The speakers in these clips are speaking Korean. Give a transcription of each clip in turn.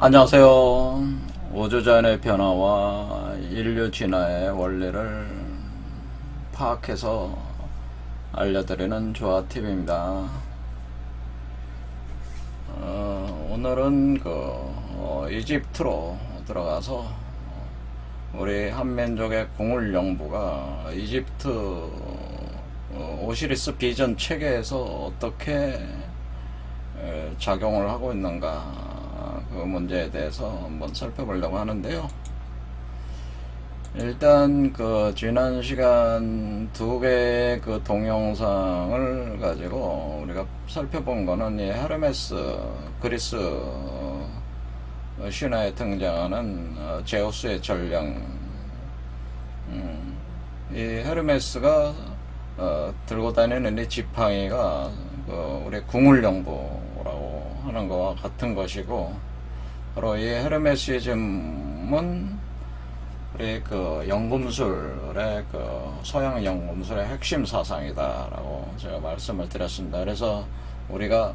안녕하세요. 우주자연의 변화와 인류 진화의 원리를 파악해서 알려드리는 조아TV입니다. 어, 오늘은 그 어, 이집트로 들어가서 우리 한민족의 공을 영부가 이집트 어, 오시리스 비전 체계에서 어떻게 에, 작용을 하고 있는가 그 문제에 대해서 한번 살펴보려고 하는데요. 일단 그 지난 시간 두 개의 그 동영상을 가지고 우리가 살펴본 거는 이 헤르메스 그리스 어, 신화에 등장하는 어, 제우스의 전령 음, 이 헤르메스가 어, 들고 다니는 이 지팡이가 그 우리 궁울령부라고 하는 거와 같은 것이고 바로 이 헤르메시즘은 우리 그 연금술의 그 서양 연금술의 핵심 사상이다라고 제가 말씀을 드렸습니다. 그래서 우리가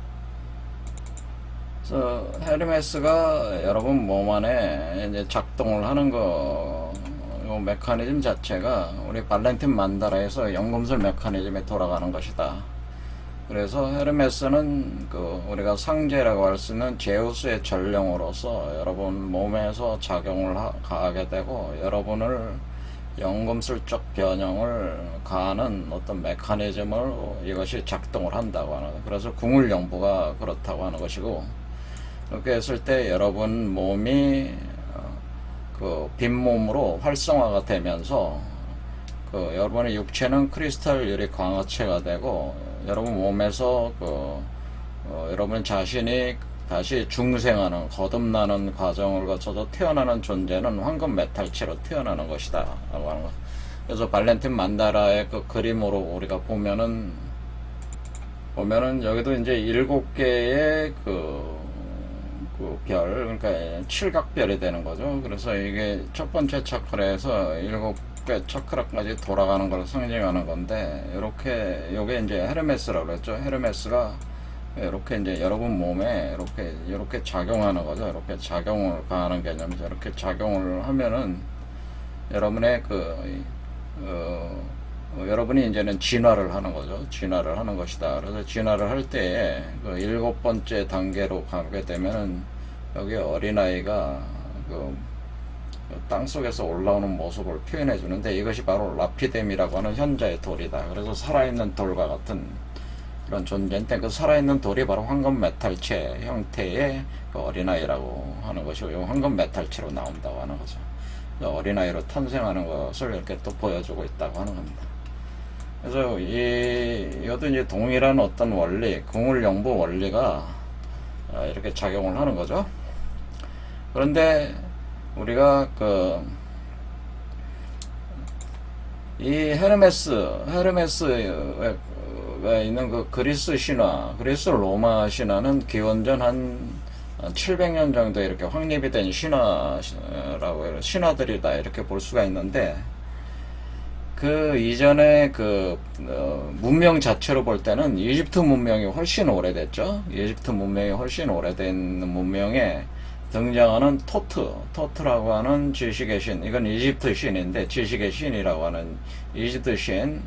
저 헤르메스가 여러분 몸 안에 이제 작동을 하는 거, 요 메커니즘 자체가 우리 발렌틴 만다라에서 연금술 메커니즘에 돌아가는 것이다. 그래서 헤르메스는 그 우리가 상제라고 할 수 있는 제우스의 전령으로서 여러분 몸에서 작용을 하, 가하게 되고 여러분을 연금술적 변형을 가하는 어떤 메커니즘을 이것이 작동을 한다고 하는. 그래서 궁울영부가 그렇다고 하는 것이고 그렇게 했을 때 여러분 몸이 어, 그 빈몸으로 활성화가 되면서 그 여러분의 육체는 크리스탈 유리 광화체가 되고 여러분 몸에서 그 어, 여러분 자신이 다시 중생하는 거듭나는 과정을 거쳐서 태어나는 존재는 황금 메탈체로 태어나는 것이다 라고 하는 것 그래서 발렌틴 만다라의 그 그림으로 우리가 보면은 보면은 여기도 이제 일곱 개의 그, 그 별, 그러니까 칠각별이 되는 거죠. 그래서 이게 첫 번째 차크라에서 일곱 개 차크라까지 돌아가는 걸 상징하는 건데, 이렇게, 요게 이제 헤르메스라고 그랬죠. 헤르메스가 이렇게 이제 여러분 몸에 이렇게, 이렇게 작용하는 거죠. 이렇게 작용을 가하는 개념이죠. 이렇게 작용을 하면은 여러분의 그, 어, 어, 여러분이 이제는 진화를 하는 거죠. 진화를 하는 것이다. 그래서 진화를 할 때에 그 일곱 번째 단계로 가게 되면은 여기 어린아이가 그, 그 땅 속에서 올라오는 모습을 표현해 주는데 이것이 바로 라피뎀이라고 하는 현자의 돌이다. 그래서 살아있는 돌과 같은 그런 존재인데 그 살아있는 돌이 바로 황금 메탈체 형태의 그 어린아이라고 하는 것이고 이 황금 메탈체로 나온다고 하는 거죠. 그 어린아이로 탄생하는 것을 이렇게 또 보여주고 있다고 하는 겁니다. 그래서 이 이것도 이제 동일한 어떤 원리, 궁울영부 원리가 어, 이렇게 작용을 하는 거죠. 그런데 우리가 그 이 헤르메스, 헤르메스에 있는 그 그리스 신화, 그리스 로마 신화는 기원전 한 700년 정도 이렇게 확립이 된 신화라고. 신화들이다 이렇게 볼 수가 있는데 그 이전에 그 어, 문명 자체로 볼 때는 이집트 문명이 훨씬 오래됐죠. 이집트 문명이 훨씬 오래된 문명에 등장하는 토트, 토트라고 하는 지식의 신. 이건 이집트 신인데 지식의 신이라고 하는 이집트 신.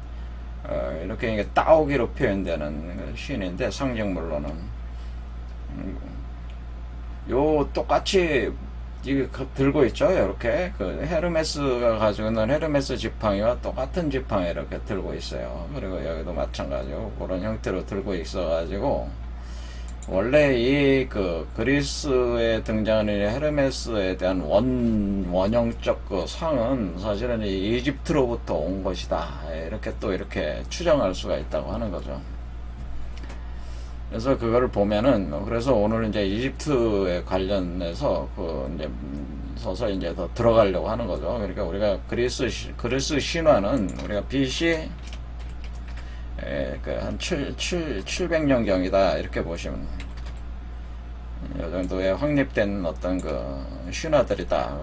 어, 이렇게 이게 따오기로 표현되는 신인데 상징물로는 음, 요 똑같이 이게 그- 들고 있죠. 이렇게 그 헤르메스가 가지고 있는 헤르메스 지팡이와 똑같은 지팡이 이렇게 들고 있어요. 그리고 여기도 마찬가지고 그런 형태로 들고 있어 가지고 원래 이 그 그리스에 등장하는 이 헤르메스에 대한 원 원형적 그 상은 사실은 이 이집트로부터 온 것이다. 이렇게 또 이렇게 추정할 수가 있다고 하는 거죠. 그래서 그거를 보면은 그래서 오늘 이제 이집트에 관련해서 그 이제 서서 이제 더 들어가려고 하는 거죠. 그러니까 우리가 그리스 시- 그리스 신화는 우리가 BC 그한 7, 7, 700년 경이다 이렇게 보시면 이 정도의 확립된 어떤 그 신화들이다.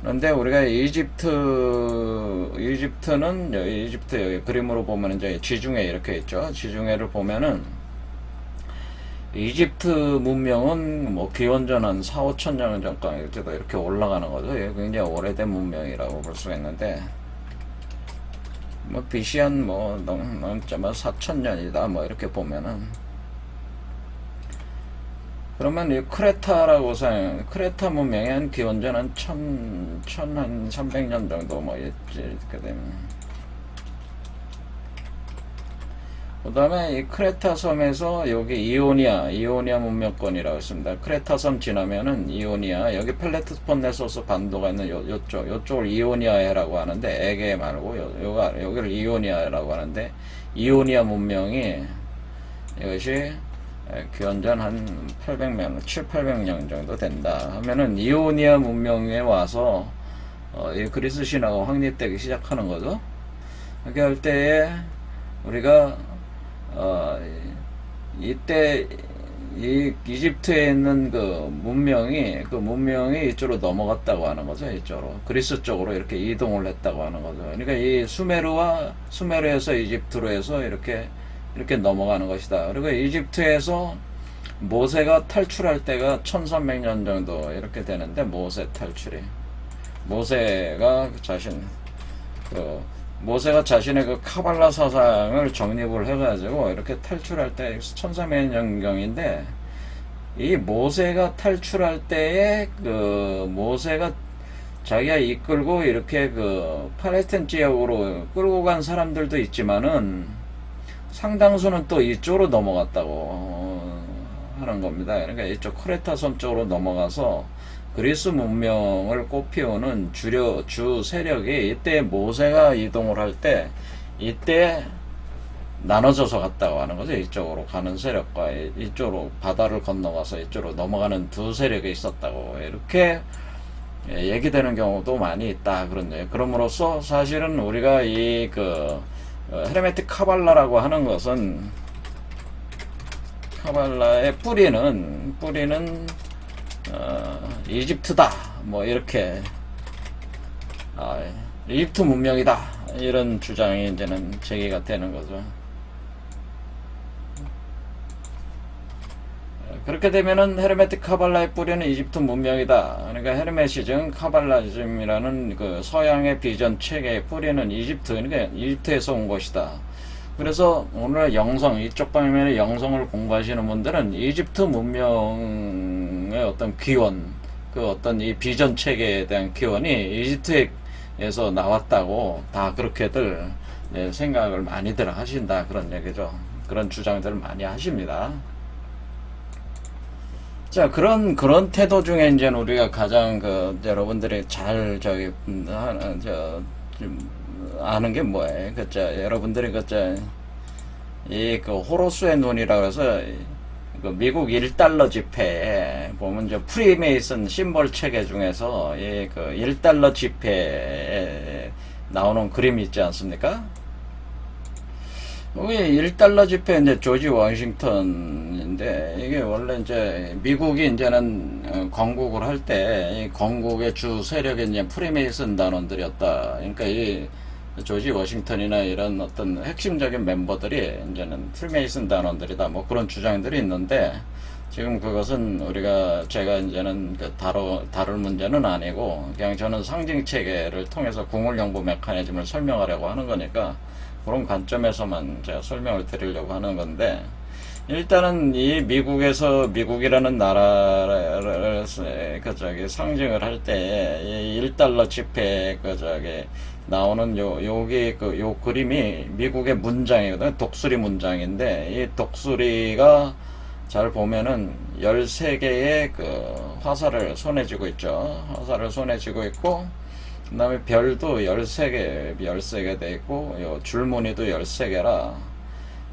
그런데 우리가 이집트 이집트는 이집트 여기 그림으로 보면 이제 지중해 이렇게 있죠. 지중해를 보면은 이집트 문명은 뭐 기원전 한 4, 5천 년 전까지도 이렇게 올라가는 거죠. 굉장히 오래된 문명이라고 볼 수가 있는데, 뭐 BC 한 뭐 넘자마 4천 년이다 뭐 이렇게 보면은 그러면 이 크레타라고 생각, 크레타 문명이 한 기원전 한 천, 천한 300년 정도 뭐 이렇게 되면. 그 다음에 이 크레타 섬에서 여기 이오니아, 이오니아 문명권이라고 있습니다. 크레타 섬 지나면은 이오니아, 여기 펠레트스폰네소스 반도가 있는 요, 요쪽, 요쪽을 이오니아해라고 하는데, 에게 말고, 요, 요가, 여기를 이오니아라고 하는데, 이오니아 문명이 이것이 에, 기원전 한 800년, 7, 800년 정도 된다. 하면은 이오니아 문명에 와서 어, 이 그리스 신화가 확립되기 시작하는 거죠. 그렇게 할 때에 우리가 어, 이- 이때 이 이집트에 있는 그 문명이 그 문명이 이쪽으로 넘어갔다고 하는 거죠. 이쪽으로 그리스 쪽으로 이렇게 이동을 했다고 하는 거죠. 그러니까 이 수메르와 수메르에서 이집트로 해서 이렇게 이렇게 넘어가는 것이다. 그리고 이집트에서 모세가 탈출할 때가 1300년 정도 이렇게 되는데 모세 탈출이 모세가 자신 그 모세가 자신의 그 카발라 사상을 정립을 해가지고 이렇게 탈출할 때 1300년경인데 이 모세가 탈출할 때에 그 모세가 자기가 이끌고 이렇게 그 팔레스틴 지역으로 끌고 간 사람들도 있지만은 상당수는 또 이쪽으로 넘어갔다고 하는 겁니다. 그러니까 이쪽 크레타 섬 쪽으로 넘어가서 그리스 문명을 꽃피우는 주려 주 세력이 이때 모세가 이동을 할 때 이때 나눠져서 갔다고 하는 거죠. 이쪽으로 가는 세력과 이- 이쪽으로 바다를 건너가서 이쪽으로 넘어가는 두 세력이 있었다고 이렇게 예, 얘기되는 경우도 많이 있다 그런 예 그럼으로써 사실은 우리가 이 그 헤르메틱 카발라라고 하는 것은 카발라의 뿌리는 뿌리는 어, 이집트다 뭐 이렇게 아, 이집트 문명이다 이런 주장이 이제는 제기가 되는 거죠. 그렇게 되면은 헤르메틱 카발라의 뿌리는 이집트 문명이다. 그러니까 헤르메시즘, 카발라즘이라는 그 서양의 비전 체계의 뿌리는 이집트, 그러니까 이집트에서 온 것이다. 그래서 오늘 영성, 이쪽 방면의 영성을 공부하시는 분들은 이집트 문명의 어떤 기원, 그 어떤 이 비전 체계에 대한 기원이 이집트에서 나왔다고 다 그렇게들 네, 생각을 많이들 하신다. 그런 얘기죠. 그런 주장들을 많이 하십니다. 자, 그런, 그런 태도 중에 이제 우리가 가장 그, 여러분들이 잘, 저기, 음, 하는, 저, 좀 아는 게 뭐예요? 그, 저, 여러분들이 그, 저, 이, 그, 호로스의 눈이라고 해서, 그, 미국 1달러 지폐에 보면 저 프리메이슨 심벌 체계 중에서, 이, 그, 1달러 지폐에 나오는 그림이 있지 않습니까? 이게 1달러 지폐 이제 조지 워싱턴인데 이게 원래 이제 미국이 이제는 어, 건국을 할때이 건국의 주 세력이 이제 프리메이슨 단원들이었다. 그러니까 이 조지 워싱턴이나 이런 어떤 핵심적인 멤버들이 이제는 프리메이슨 단원들이다. 뭐 그런 주장들이 있는데 지금 그것은 우리가 제가 이제는 그 다뤄 다룰 문제는 아니고 그냥 저는 상징 체계를 통해서 궁을 연구 메커니즘을 설명하려고 하는 거니까 그런 관점에서만 제가 설명을 드리려고 하는 건데 일단은 이 미국에서 미국이라는 나라를 그 저기 상징을 할때이 1달러 지폐 그 저기 나오는 요 요게 그요 그림이 미국의 문장이거든요. 독수리 문장인데 이 독수리가 잘 보면은 13개의 그 화살을 손에 쥐고 있죠. 화살을 손에 쥐고 있고 그 다음에 별도 13개, 13개 돼 있고, 요 줄무늬도 13개라,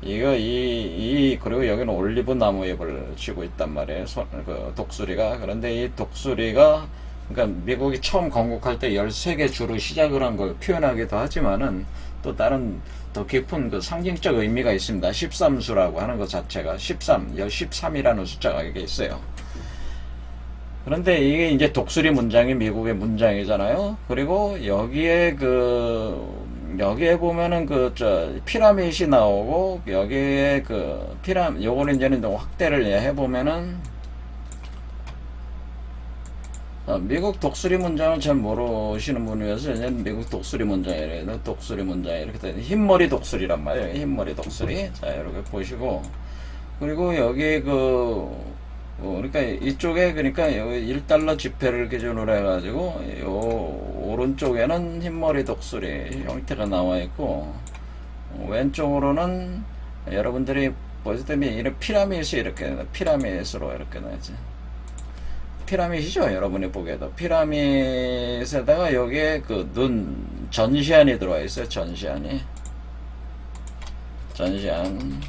이거, 이, 이, 그리고 여기는 올리브 나무 잎을 쥐고 있단 말이에요. 손, 그, 독수리가. 그런데 이 독수리가, 그러니까 미국이 처음 건국할 때 13개 주로 시작을 한 걸 표현하기도 하지만은, 또 다른 더 깊은 그 상징적 의미가 있습니다. 13수라고 하는 것 자체가 13, 13이라는 숫자가 이게 있어요. 그런데 이게 이제 독수리 문장이 미국의 문장이잖아요. 그리고 여기에 그 여기에 보면은 그 저 피라밋이 나오고 여기에 그 피라 요거는 이제는 좀 확대를 해 보면은 어, 미국 독수리 문장을 잘 모르시는 분이어서 이제 미국 독수리 문장이래요. 독수리 문장 이렇게 돼 흰머리 독수리란 말이에요. 흰머리 독수리. 자 이렇게 보시고 그리고 여기 그 어, 그러니까 이쪽에 그러니까 여기 1달러 지폐를 기준으로 해가지고 요 오른쪽에는 흰머리 독수리 형태가 나와 있고 어, 왼쪽으로는 여러분들이 때면 이런 피라밋이 이렇게 피라밋으로 이렇게 나지 피라밋이죠 여러분이 보기에도. 피라밋에다가 여기에 그 눈 전시안이 들어와 있어요 전시안이. 전시안.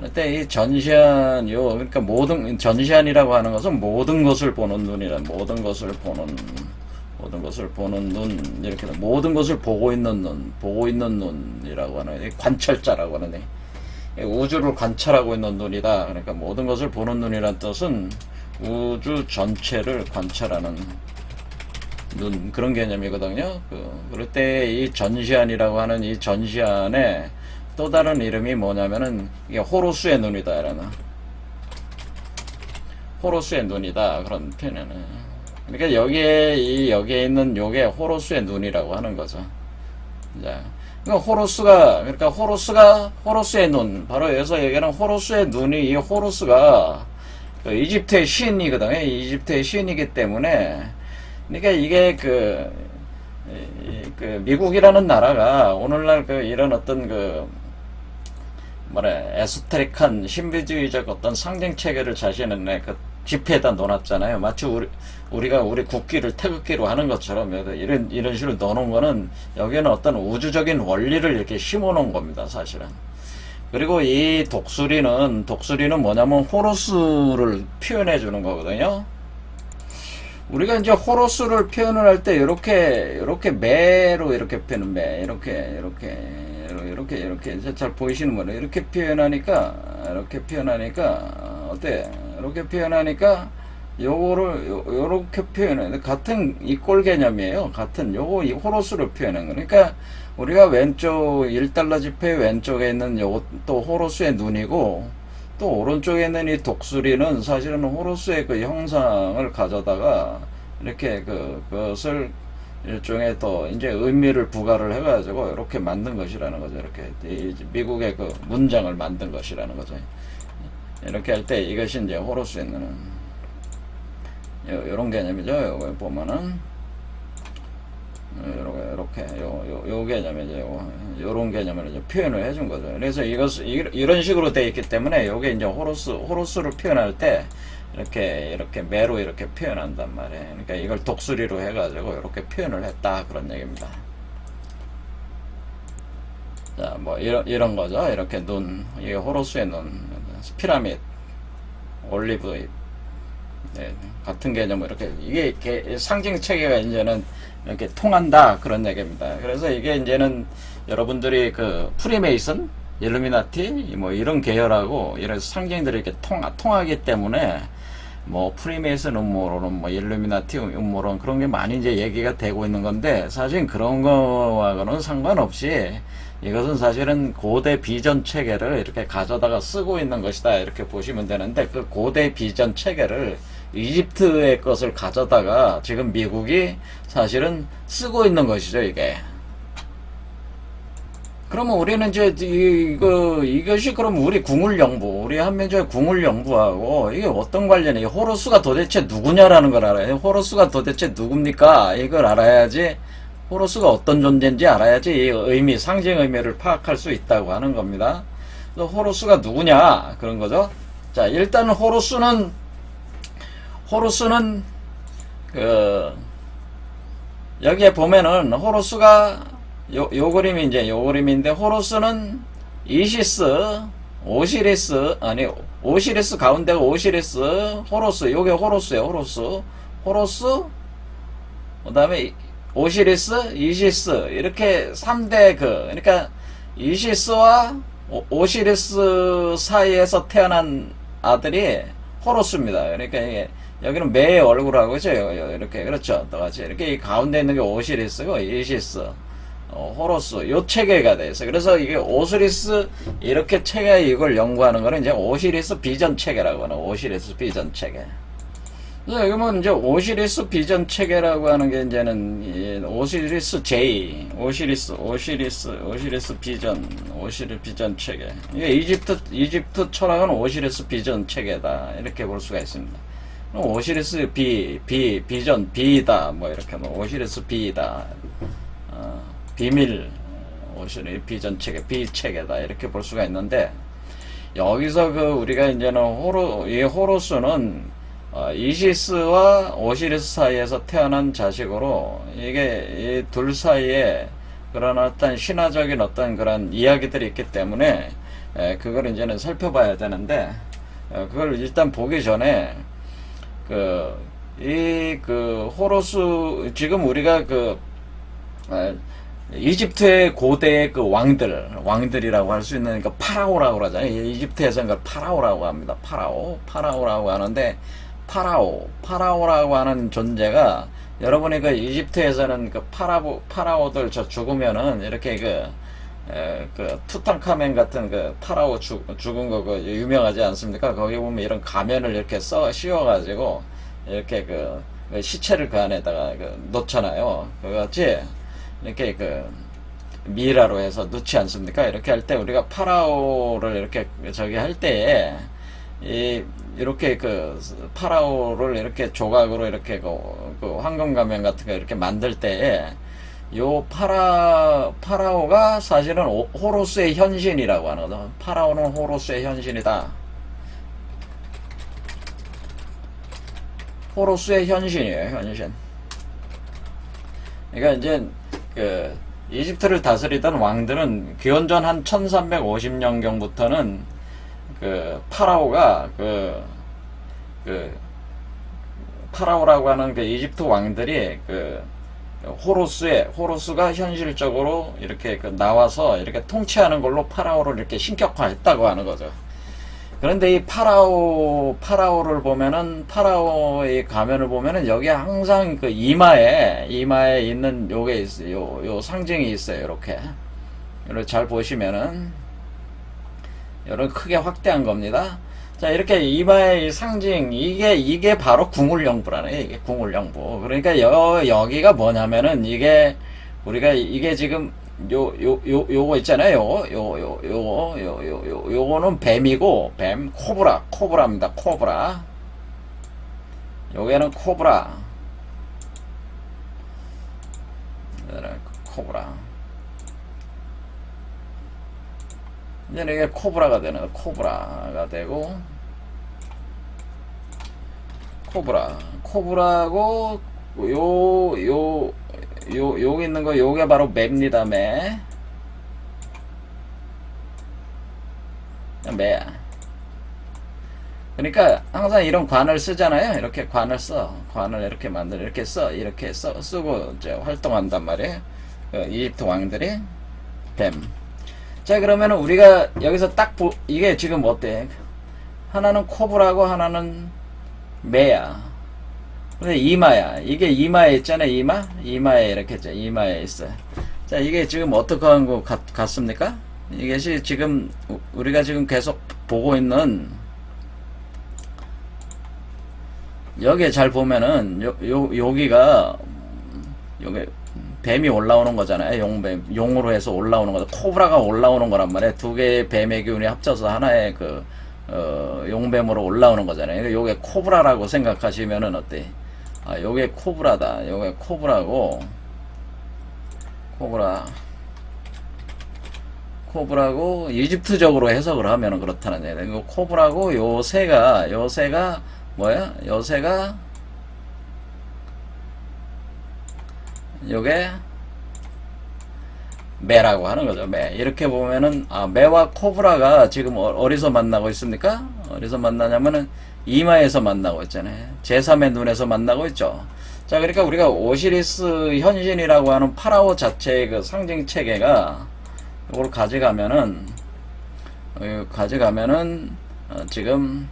그때 이 전시안 요 그러니까 모든 전시안이라고 하는 것은 모든 것을 보는 눈이란 모든 것을 보는 모든 것을 보는 눈 이렇게 모든 것을 보고 있는 눈 보고 있는 눈이라고 하는 이 관찰자라고 하는 이 우주를 관찰하고 있는 눈이다. 그러니까 모든 것을 보는 눈이란 뜻은 우주 전체를 관찰하는 눈 그런 개념이거든요. 그 그럴 때 이 전시안이라고 하는 이 전시안에 또 다른 이름이 뭐냐면은 이게 호로스의 눈이다 이러나. 호로스의 눈이다 그런 표현은 그러니까 여기에 이 여기에 있는 요게 호로스의 눈이라고 하는 거죠. 자, 그러니까 호로스가 그러니까 호로스가 호로스의 눈. 바로 여기서 얘기하는 호로스의 눈이 이 호로스가 그 이집트의 신이거든요. 이집트의 신이기 때문에 그러니까 이게 그, 그 미국이라는 나라가 오늘날 그 이런 어떤 그 뭐래 에소테릭한 신비주의적 어떤 상징 체계를 자신의 그 지폐에다 넣어놨잖아요. 마치 우리 우리가 우리 국기를 태극기로 하는 것처럼 이런 이런 식으로 넣어놓은 거는 여기는 어떤 우주적인 원리를 이렇게 심어놓은 겁니다. 사실은. 그리고 이 독수리는 독수리는 뭐냐면 호로스를 표현해 주는 거거든요. 우리가 이제 호로스를 표현을 할 때 이렇게 이렇게 매로 이렇게 표현 매 이렇게 이렇게 이렇게 이렇게 이제 잘 보이시는 거예요. 이렇게 표현하니까 이렇게 표현하니까 어때? 이렇게 표현하니까 요거를 요, 요렇게 표현해 같은 이꼴 개념이에요. 같은 요거 이 호로스로 표현한 거. 그러니까 우리가 왼쪽 1달러 지폐 왼쪽에 있는 또 호로스의 눈이고 또 오른쪽에 있는 이 독수리는 사실은 호로스의 그 형상을 가져다가 이렇게 그 그것을 일종의 또 이제 의미를 부과를 해가지고 이렇게 만든 것이라는 거죠. 이렇게 이 미국의 그 문장을 만든 것이라는 거죠. 이렇게 할 때 이것이 이제 있는 요, 요런 개념이죠. 요거 보면은 요렇게 요렇게 요, 요, 요 개념이죠. 요, 요런 개념을 이제 표현을 해준 거죠. 그래서 이것 이- 이런 식으로 되어 있기 때문에 요게 이제 호로스 호로스를 표현할 때 이렇게 이렇게 매로 이렇게 표현한단 말이에요. 그러니까 이걸 독수리로 해가지고 이렇게 표현을 했다 그런 얘기입니다. 자, 뭐 이런 이런 거죠. 이렇게 눈, 이게 호로스의 눈, 피라밋, 올리브 잎, 네, 같은 개념 이렇게 이게 개- 상징 체계가 이제는 이렇게 통한다 그런 얘기입니다. 그래서 이게 이제는 여러분들이 그 프리메이슨, 일루미나티 뭐 이런 계열하고 이런 상징들이 이렇게 통 통하기 때문에 뭐 프리메이슨 음모론, 뭐 일루미나티 음모론 그런 게 많이 이제 얘기가 되고 있는 건데 사실 그런 거와는 상관없이 이것은 사실은 고대 비전 체계를 이렇게 가져다가 쓰고 있는 것이다 이렇게 보시면 되는데 그 고대 비전 체계를 이집트의 것을 가져다가 지금 미국이 사실은 쓰고 있는 것이죠 이게. 그러면 우리는 이제 이- 이거 이것이 그럼 우리 궁을 연구, 우리 한민족의 궁을 연구하고 이게 어떤 관련이 호로스가 도대체 누구냐라는 걸 알아요. 호로스가 도대체 누굽니까? 이걸 알아야지 호로스가 어떤 존재인지 알아야지 이 의미, 상징 의미를 파악할 수 있다고 하는 겁니다. 호로스가 누구냐 그런 거죠. 자 일단 호로스는 호로스는 그 여기에 보면은 호로스가 요, 요 그림이 이제 요 그림인데 호로스는 이시스, 오시리스 아니 오시리스 가운데가 오시리스, 호로스 요게 호로스예요. 호로스, 호로스 그 다음에 오시리스, 이시스 이렇게 3대 그 그러니까 이시스와 오- 오시리스 사이에서 태어난 아들이 호로스입니다. 그러니까 이게 여기는 매의 얼굴하고 그죠? 이렇게 그렇죠. 똑같이 이렇게 이 가운데 있는 게 오시리스고 이시스. 어, 호로스 요 체계가 돼 있어. 그래서 이게 오시리스 이렇게 체계 이걸 연구하는 거는 이제 오시리스 비전 체계라고 하는 오시리스 비전 체계. 그래서 여기 보면 이제 오시리스 비전 체계라고 하는 게 이제는 이 오시리스 J, 오시리스, 오시리스, 오시리스 비전, 오시리스 비전 체계. 이게 이집트 이집트 철학은 오시리스 비전 체계다 이렇게 볼 수가 있습니다. 오시리스 비, 비, 비전, 비다 뭐 이렇게 뭐 오시리스 비다, 어, 비밀, 오시리스 비전 체계, 비 체계다 이렇게 볼 수가 있는데 여기서 그 우리가 이제는 호로 이 호로스는 어, 이시스와 오시리스 사이에서 태어난 자식으로 이게 이 둘 사이에 그런 어떤 신화적인 어떤 그런 이야기들이 있기 때문에 에, 그걸 이제는 살펴봐야 되는데 어, 그걸 일단 보기 전에 그 이 그 호로스 지금 우리가 그 에, 이집트의 고대의 그 왕들, 왕들이라고 할 수 있는 그 파라오라고 그러잖아요. 이- 이집트에서는 그 파라오라고 합니다. 파라오, 파라오라고 하는데 파라오, 파라오라고 하는 존재가 여러분이 그 이집트에서는 그 파라오, 파라오들 저 죽으면은 이렇게 그, 에, 그 투탕카멘 같은 그 파라오 죽, 죽은 거 그 유명하지 않습니까? 거기 보면 이런 가면을 이렇게 써 씌워가지고 이렇게 그, 그 시체를 그 안에다가 그 놓잖아요. 그거같이 이렇게 그 미라로 해서 넣지 않습니까? 이렇게 할 때 우리가 파라오를 이렇게 저기 할 때에 이 이렇게 그 파라오를 이렇게 조각으로 이렇게 그, 그 황금 가면 같은 거 이렇게 만들 때에 요 파라 파라오가 사실은 오- 호로스의 현신이라고 하는 거죠. 파라오는 호로스의 현신이다. 호로스의 현신이에요, 현신. 그러니까 이제 그 이집트를 다스리던 왕들은 기원전 한 1350년경부터는 그 파라오가 그, 그 파라오라고 하는 그 이집트 왕들이 그 호로스의 호로스가 현실적으로 이렇게 그 나와서 이렇게 통치하는 걸로 파라오를 이렇게 신격화했다고 하는 거죠. 그런데 이 파라오 파라오를 보면은 파라오의 가면을 보면은 여기에 항상 그 이마에 이마에 있는 요게 있어요. 요, 요 상징이 있어요. 이렇게 이렇게 잘 보시면은 이런 크게 확대한 겁니다. 자 이렇게 이마의 이 상징 이게 이게 바로 궁울영부라네 이게 궁울영부. 그러니까 여 여기가 뭐냐면은 이게 우리가 이게 지금 요 요요 있잖아요. 요 요 요거 요 요 요 요거는 뱀이고 뱀 코브라 코브라입니다. 코브라. 요게는 코브라. 코브라. 이제 이게 코브라가 되는 거. 코브라가 되고 코브라 코브라고 요 요 요 여기 있는 거 요게 바로 매입니다 매. 매야. 그러니까 항상 이런 관을 쓰잖아요. 이렇게 관을 써. 관을 이렇게 만들어 이렇게 써. 이렇게 써 쓰고 이제 활동한단 말이에요. 그 이집트 왕들이 뱀. 자 그러면 우리가 여기서 딱 보, 이게 지금 어때? 하나는 코브라고 하나는 매야. 근데 이마야. 이게 이마에 있잖아요. 이마? 이마에 이렇게 있죠. 이마에 있어요. 자 이게 지금 어떻게 한 거 같습니까? 이것이 지금 우- 우리가 지금 계속 보고 있는 여기에 잘 보면은 요, 요 여기가 음, 여기 뱀이 올라오는 거잖아요. 용뱀 용으로 해서 올라오는 거죠. 코브라가 올라오는 거란 말이에요. 두 개의 뱀의 기운이 합쳐서 하나의 그 어, 용뱀으로 올라오는 거잖아요. 그러니까 요게 코브라라고 생각하시면은 어때? 아, 요게 코브라다. 요게 코브라고 코브라 코브라고 이집트적으로 해석을 하면 그렇다는 얘기예요. 코브라고 요 새가 요 새가 뭐야? 요 새가 요게 매라고 하는 거죠. 매. 이렇게 보면은 아, 매와 코브라가 지금 어- 어디서 만나고 있습니까? 어디서 만나냐면은 이마에서 만나고 있잖아요. 제3의 눈에서 만나고 있죠. 자, 그러니까 우리가 오시리스 현신이라고 하는 파라오 자체의 그 상징 체계가 이걸 가져가면은 어, 가져가면은 어, 지금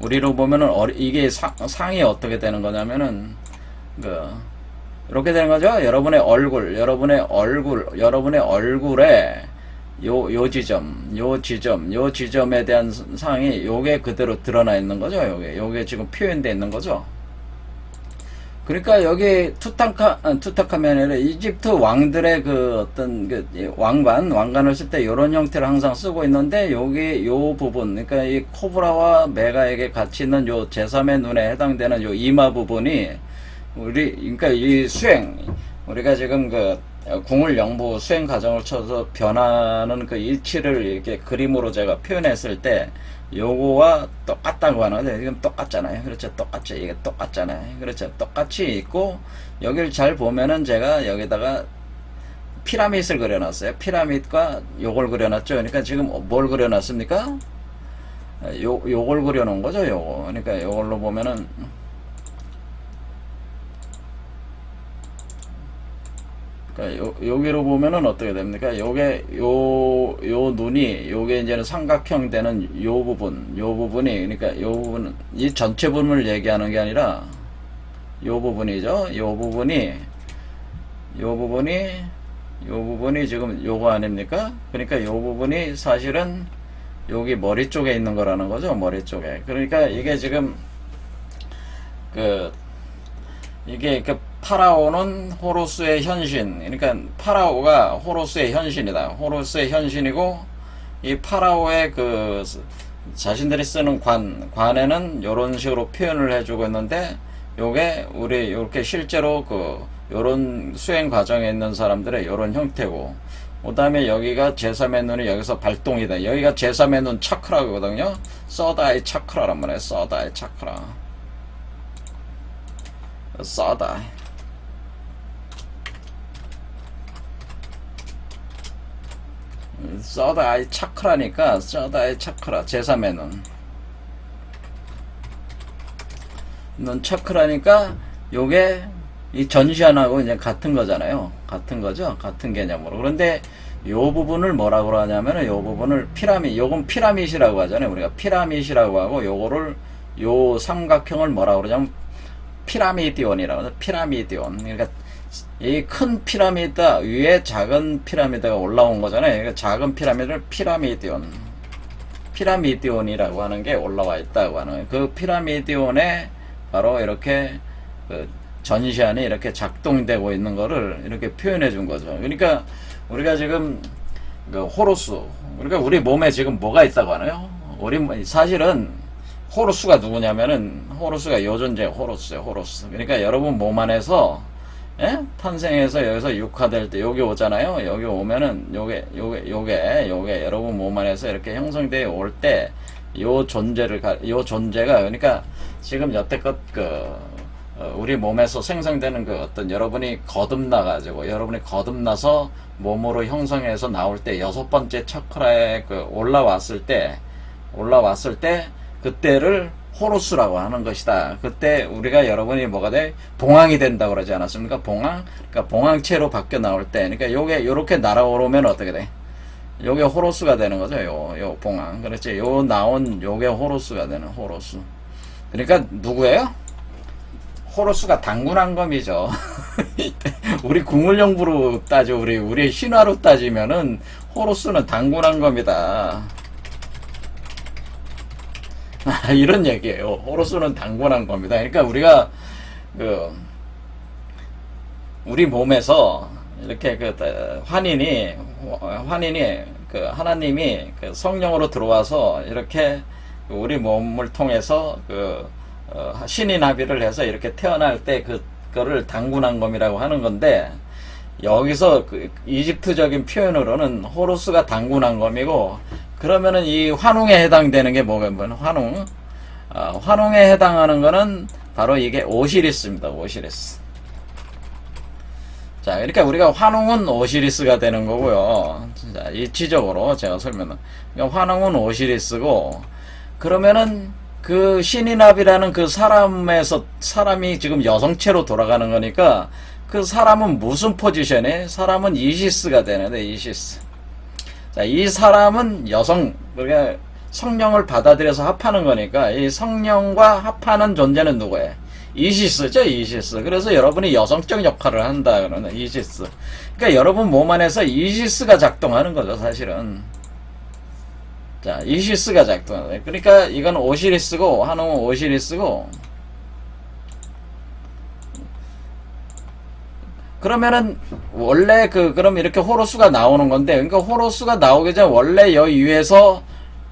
우리로 보면은 어리- 이게 상, 상이 어떻게 되는 거냐면은 그 이렇게 되는 거죠. 여러분의 얼굴, 여러분의 얼굴, 여러분의 얼굴에 요, 요 지점, 요 지점, 요 지점에 대한 상이 요게 그대로 드러나 있는 거죠. 요게, 요게 지금 표현되어 있는 거죠. 그러니까 여기 투탕카, 아, 투탕카멘이 이집트 왕들의 그 어떤 그이 왕관, 왕관을 쓸 때 이런 형태를 항상 쓰고 있는데 여기 요 부분, 그러니까 이 코브라와 메가에게 같이 있는 요 제3의 눈에 해당되는 요 이마 부분이 우리, 그러니까 이 수행, 우리가 지금 그 궁을 영부 수행 과정을 쳐서 변하는 그 일치를 이렇게 그림으로 제가 표현했을 때 요거와 똑같다고 하는 거죠. 지금 똑같잖아요. 그렇죠. 똑같죠. 이게 똑같잖아요. 그렇죠. 똑같이 있고 여기를 잘 보면은 제가 여기다가 피라밋을 그려놨어요. 피라밋과 요걸 그려놨죠. 그러니까 지금 뭘 그려놨습니까? 요, 요걸 그려놓은 거죠. 요거. 그러니까 요걸로 보면은 그러니까 요, 여기로 보면은 어떻게 됩니까? 요게 요, 요 눈이 요게 이제는 삼각형 되는 요 부분, 요 부분이 그러니까 요 부분 이 전체 부분을 얘기하는 게 아니라 요 부분이죠. 요 부분이 요 부분이 요 부분이 지금 요거 아닙니까? 그러니까 요 부분이 사실은 여기 머리 쪽에 있는 거라는 거죠. 머리 쪽에. 그러니까 이게 지금 그 이게 그 파라오는 호로스의 현신. 그러니까 파라오가 호로스의 현신이다. 호로스의 현신이고 이 파라오의 그 자신들이 쓰는 관 관에는 이런 식으로 표현을 해주고 있는데 요게 우리 이렇게 실제로 그 요런 수행 과정에 있는 사람들의 요런 형태고 그 다음에 여기가 제3의 눈이 여기서 발동이다. 여기가 제3의 눈 차크라거든요. 서다이 차크라란 말이에요. 서다이 차크라. 서다이. 서다이 차크라니까 서다이 차크라 제3의 눈. 눈 차크라니까 요게 이 전시안하고 이제 같은 거잖아요. 같은 거죠. 같은 개념으로. 그런데 요 부분을 뭐라고 하냐면은 요 부분을 피라밋, 요건 피라밋이라고 하잖아요. 우리가 피라밋이라고 하고 요거를 요 삼각형을 뭐라고 그러냐면 피라미디온이라고 하죠. 피라미디온. 그러니까 이 큰 피라미드 위에 작은 피라미드가 올라온 거잖아요. 그러니까 작은 피라미드를 피라미디온. 피라미디온이라고 하는 게 올라와 있다고 하는 거예요. 그 피라미디온에 바로 이렇게 그 전시안이 이렇게 작동되고 있는 거를 이렇게 표현해 준 거죠. 그러니까 우리가 지금 그 호로스, 그러니까 우리 몸에 지금 뭐가 있다고 하나요? 우리 뭐- 사실은 호로스가 누구냐면은 호로스가 요 존재 호로스예요. 호로스. 그러니까 여러분 몸 안에서 예? 탄생해서 여기서 육화될 때 여기 오잖아요. 여기 오면은 요게 요게 요게 요게 여러분 몸 안에서 이렇게 형성되어 올 때 요 존재를 가, 요 존재가 그러니까 지금 여태껏 그 어, 우리 몸에서 생성되는 그 어떤 여러분이 거듭나 가지고 여러분이 거듭나서 몸으로 형성해서 나올 때 여섯 번째 차크라에 그 올라왔을 때 올라왔을 때 그때를 호로스라고 하는 것이다. 그때 우리가 여러분이 뭐가 돼? 봉황이 된다고 그러지 않았습니까? 봉황? 그러니까 봉황체로 바뀌어 나올 때. 그러니까 요게 요렇게 날아오르면 어떻게 돼? 요게 호로스가 되는 거죠. 요, 요 봉황. 그렇지. 요 나온 요게 호로스가 되는 호로스. 그러니까 누구예요? 호로스가 당군한 검이죠. 우리 궁을영부로 따져 우리 우리 신화로 따지면은 호로스는 당군한검이다. 아, 이런 얘기예요. 호로스는 당군한 겁니다. 그러니까 우리가 그 우리 몸에서 이렇게 그 어, 환인이 환인이 그 하나님이 그 성령으로 들어와서 이렇게 우리 몸을 통해서 그 어, 신이 나비를 해서 이렇게 태어날 때 그거를 당군한 검이라고 하는 건데 여기서 그 이집트적인 표현으로는 호루스가 당군한 검이고 그러면은 이 환웅에 해당되는 게 뭐냐면 환웅. 어, 환웅에 해당하는 거는 바로 이게 오시리스입니다 오시리스. 자 그러니까 우리가 환웅은 오시리스가 되는 거고요. 자 이치적으로 제가 설명은 그러니까 환웅은 오시리스고 그러면은 그 신이납이라는 그 사람에서 사람이 지금 여성체로 돌아가는 거니까 그 사람은 무슨 포지션에? 사람은 이시스가 되는데 이시스 자, 이 사람은 여성, 그러니까 성령을 받아들여서 합하는 거니까 이 성령과 합하는 존재는 누구예요? 이시스죠, 이시스. 그래서 여러분이 여성적 역할을 한다 그러는 이시스. 그러니까 여러분 몸 안에서 이시스가 작동하는 거죠, 사실은. 자, 이시스가 작동하는 거예요. 그러니까 이건 오시리스고 한웅은 오시리스고 그러면은 원래 그 그럼 이렇게 호로수가 나오는 건데 그러니까 호로수가 나오기 전에 원래 여기 위에서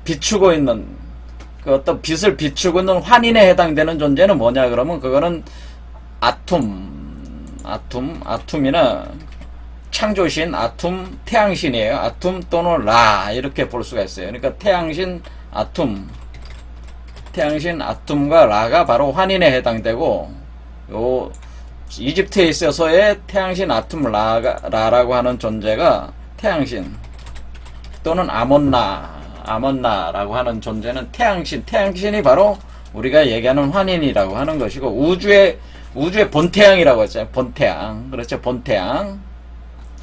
비추고 있는 그 어떤 빛을 비추고 있는 환인에 해당되는 존재는 뭐냐? 그러면 그거는 아툼 아툼 아툼이나 창조신 아툼 태양신이에요. 아툼 또는 라 이렇게 볼 수가 있어요. 그러니까 태양신 아툼 태양신 아툼과 라가 바로 환인에 해당되고 요 이집트에 있어서의 태양신 아툼 라가, 라라고 하는 존재가 태양신 또는 아몬나 아몬나라고 하는 존재는 태양신. 태양신이 바로 우리가 얘기하는 환인이라고 하는 것이고 우주의 우주의 본태양이라고 했잖아요. 본태양. 그렇죠. 본태양.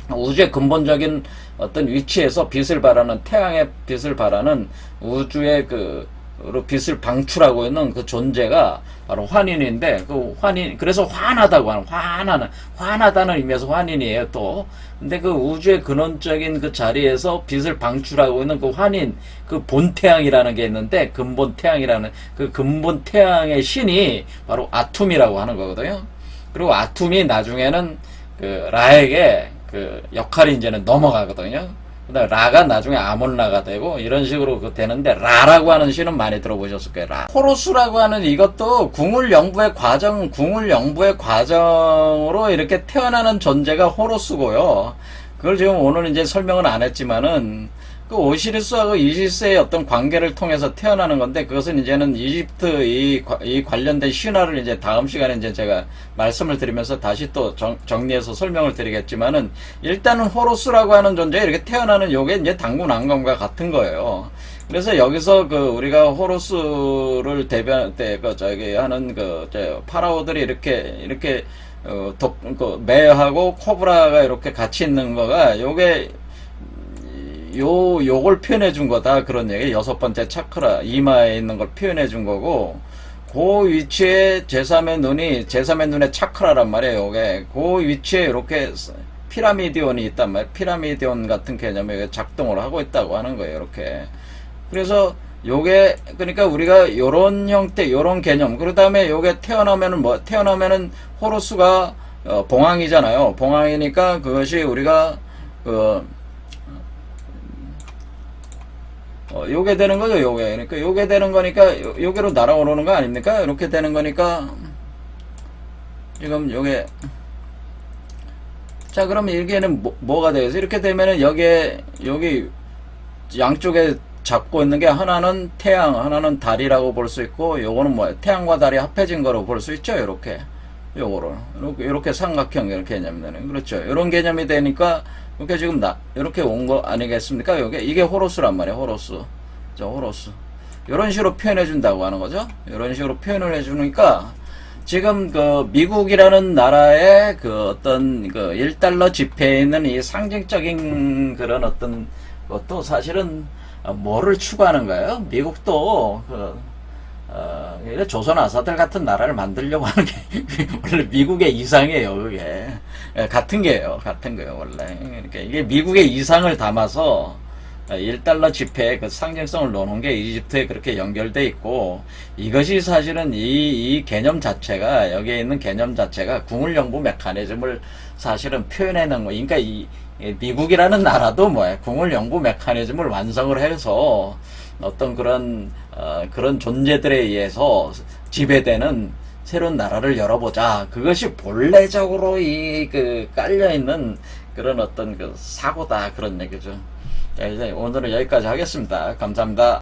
우주의 근본적인 어떤 위치에서 빛을 발하는 태양의 빛을 발하는 우주의 그으 로 빛을 방출하고 있는 그 존재가 바로 환인인데 그 환인 그래서 환하다고 하는 환하는 환하다는 의미에서 환인이에요 또 근데 그 우주의 근원적인 그 자리에서 빛을 방출하고 있는 그 환인 그 본태양이라는 게 있는데 근본 태양이라는 그 근본 태양의 신이 바로 아툼이라고 하는 거거든요 그리고 아툼이 나중에는 그 라에게 그 역할이 이제는 넘어가거든요. 그다음 라가 나중에 아몬라가 되고 이런 식으로 그 되는데 라라고 하는 시는 많이 들어보셨을 거예요. 라. 호로스라고 하는 이것도 궁을 영부의 과정, 궁을 영부의 과정으로 이렇게 태어나는 존재가 호로스고요. 그걸 지금 오늘 이제 설명은 안 했지만은 그 오시리스하고 이시스의 어떤 관계를 통해서 태어나는 건데 그것은 이제는 이집트 이, 과- 이 관련된 신화를 이제 다음 시간에 이제 제가 말씀을 드리면서 다시 또 정, 정리해서 설명을 드리겠지만은 일단은 호로스라고 하는 존재 이렇게 태어나는 요게 이제 당군 안검과 같은 거예요. 그래서 여기서 그 우리가 호로스를 대변 때그 저기 하는 그저 파라오들이 이렇게 이렇게 어, 독, 그, 매하고 코브라가 이렇게 같이 있는 거가 요게 요 요걸 표현해 준 거다. 그런 얘기. 여섯 번째 차크라. 이마에 있는 걸 표현해 준 거고 그 위치에 제3의 눈이 제3의 눈의 차크라란 말이에요 요게. 그 위치에 이렇게 피라미디온이 있단 말이에요. 피라미디온 같은 개념이 작동을 하고 있다고 하는 거예요 이렇게. 그래서 요게 그러니까 우리가 요런 형태 요런 개념. 그 다음에 요게 태어나면은 뭐 태어나면은 호로스가 어, 봉황이잖아요. 봉황이니까 그것이 우리가 그 어, 요게 되는 거죠, 요게. 그러니까 요게 되는 거니까, 요, 요게로 날아오르는 거 아닙니까? 이렇게 되는 거니까, 지금 요게, 자, 그럼 여기에는 뭐, 뭐가 되겠어? 이렇게 되면은 여기에, 여기 양쪽에 잡고 있는 게 하나는 태양, 하나는 달이라고 볼 수 있고, 요거는 뭐야? 태양과 달이 합해진 거로 볼 수 있죠, 요렇게. 요거를. 이렇게, 이렇게 삼각형, 이렇게 개념되는. 그렇죠. 이런 개념이 되니까, 이렇게 지금 나, 이렇게 온 거 아니겠습니까? 요게, 이게 호로스란 말이에요, 호로스. 저 호로스. 이런 식으로 표현해 준다고 하는 거죠. 이런 식으로 표현을 해 주니까, 지금 그 미국이라는 나라의 그 어떤 그 1달러 지폐에 있는 이 상징적인 그런 어떤 것도 사실은 어, 뭐를 추구하는 거예요? 미국도 그 어, 조선 아사들 같은 나라를 만들려고 하는 게 원래 미국의 이상이에요, 그게. 예, 같은 게예요, 같은 거예요, 원래. 그러니까 이게 미국의 이상을 담아서 1달러 지폐의 그 상징성을 놓는 게 이집트에 그렇게 연결돼 있고 이것이 사실은 이, 이 개념 자체가 여기에 있는 개념 자체가 궁을영부 메커니즘을 사실은 표현해낸 거. 그러니까 이, 이 미국이라는 나라도 뭐야 궁을영부 메커니즘을 완성을 해서 어떤 그런 어, 그런 존재들에 의해서 지배되는 새로운 나라를 열어보자. 그것이 본래적으로 이 그 깔려 있는 그런 어떤 그 사고다 그런 얘기죠. 자, 이제 오늘은 여기까지 하겠습니다. 감사합니다.